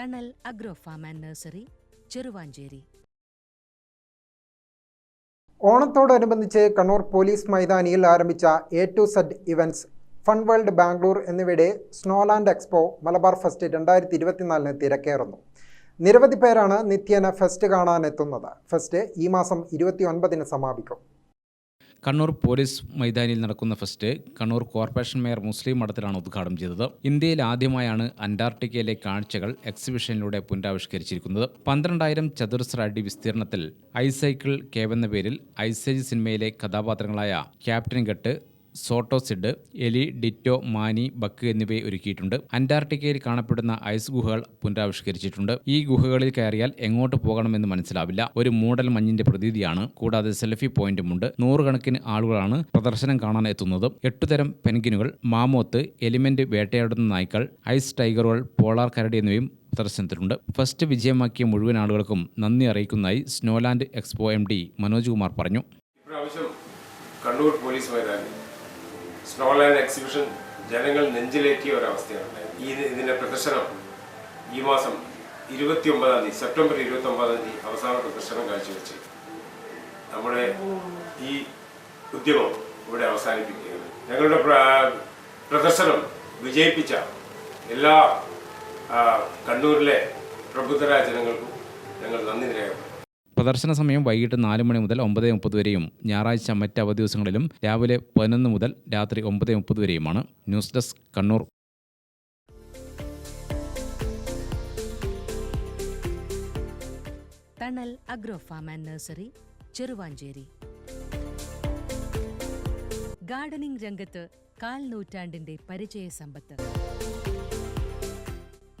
Thanal agro farm and nursery Cheruvanchery. ഓണത്തോടനുബന്ധിച്ച് Kannur police മൈതാനിയിൽ ആരംഭിച്ച A to Z events fun world Bangalore എന്നിവയുടെ Snowland expo Malabar fest രണ്ടായിരത്തി ഇരുപത്തിനാലിന് തിരക്കേറുന്നു. നിരവധി പേരാണ് നിത്യേന ഫെസ്റ്റ് കാണാനെത്തുന്നത്. ഫെസ്റ്റ് ഈ മാസം ഇരുപത്തി ഒൻപതിന് സമാപിക്കും. കണ്ണൂർ പോലീസ് മൈതാനിയിൽ നടക്കുന്ന fest Kannur corporation mayor Muslih മഠത്തിലാണ് ഉദ്ഘാടനം ചെയ്തത്. ഇന്ത്യയിൽ ആദ്യമായാണ് അന്റാർട്ടിക്കയിലെ കാഴ്ചകൾ എക്സിബിഷനിലൂടെ പുനരാവിഷ്കരിച്ചിരിക്കുന്നത്. പന്ത്രണ്ടായിരം ചതുരശ്ര അടി വിസ്തീർണത്തിൽ ഐസൈക്കിൾ കേവെന്ന പേരിൽ ഐസേജ് സിനിമയിലെ കഥാപാത്രങ്ങളായ ക്യാപ്റ്റൻ ഗട്ട് സോട്ടോസിഡ് എലി ഡിറ്റോ മാനി ബക്ക് എന്നിവയെ ഒരുക്കിയിട്ടുണ്ട്. അന്റാർട്ടിക്കയിൽ കാണപ്പെടുന്ന ഐസ് ഗുഹകൾ പുനരാവിഷ്കരിച്ചിട്ടുണ്ട്. ഈ ഗുഹകളിൽ കയറിയാൽ എങ്ങോട്ട് പോകണമെന്ന് മനസ്സിലാവില്ല. ഒരു മൂടൽ മഞ്ഞിന്റെ പ്രതീതിയാണ്. കൂടാതെ സെൽഫി പോയിന്റുമുണ്ട്. നൂറുകണക്കിന് ആളുകളാണ് പ്രദർശനം കാണാൻ എത്തുന്നത്. എട്ടുതരം പെൻഗിനുകൾ മാമോത്ത് എലിമെന്റ് വേട്ടയാടുന്ന നായ്ക്കൾ ഐസ് ടൈഗറുകൾ പോളാർ കരടി എന്നിവയും പ്രദർശനത്തിലുണ്ട്. ഫസ്റ്റ് വിജയമാക്കിയ മുഴുവൻ ആളുകൾക്കും നന്ദി അറിയിക്കുന്നതായി Snowland expo M D Manoj Kumar പറഞ്ഞു. കണ്ണൂർ പോലീസ് മൈതാനി സ്നോലാൻഡ് എക്സിബിഷൻ ജനങ്ങൾ നെഞ്ചിലേറ്റിയ ഒരവസ്ഥയാണ്. ഈ ഇതിന്റെ പ്രദർശനം ഈ മാസം ഇരുപത്തി ഒമ്പതാം തീയതി സെപ്റ്റംബർ ഇരുപത്തി ഒമ്പതാം തീയതി അവസാന പ്രദർശനം കാഴ്ചവെച്ച് നമ്മുടെ ഈ ഉദ്യമം ഇവിടെ അവസാനിപ്പിക്കുകയാണ്. ഞങ്ങളുടെ പ്ര- പ്രദർശനം വിജയിപ്പിച്ച എല്ലാ കണ്ണൂരിലെ പ്രബുദ്ധരായ ജനങ്ങൾക്കും ഞങ്ങൾ നന്ദി രേഖപ്പെടുത്തുന്നു പ്രദർശന സമയം വൈകിട്ട് നാല് മണി മുതൽ ഒമ്പത് മുപ്പത് വരെയും. ഞായറാഴ്ച മറ്റ് അവധി ദിവസങ്ങളിലും രാവിലെ പതിനൊന്ന് മുതൽ രാത്രി ഒമ്പത് മുപ്പത് വരെയുമാണ്. News desk Kannur. Thanal agro farm and nursery Cheruvanchery. Gardening രംഗത്ത് കാൽ നൂറ്റാണ്ടിന്റെ പരിചയ സമ്പത്ത്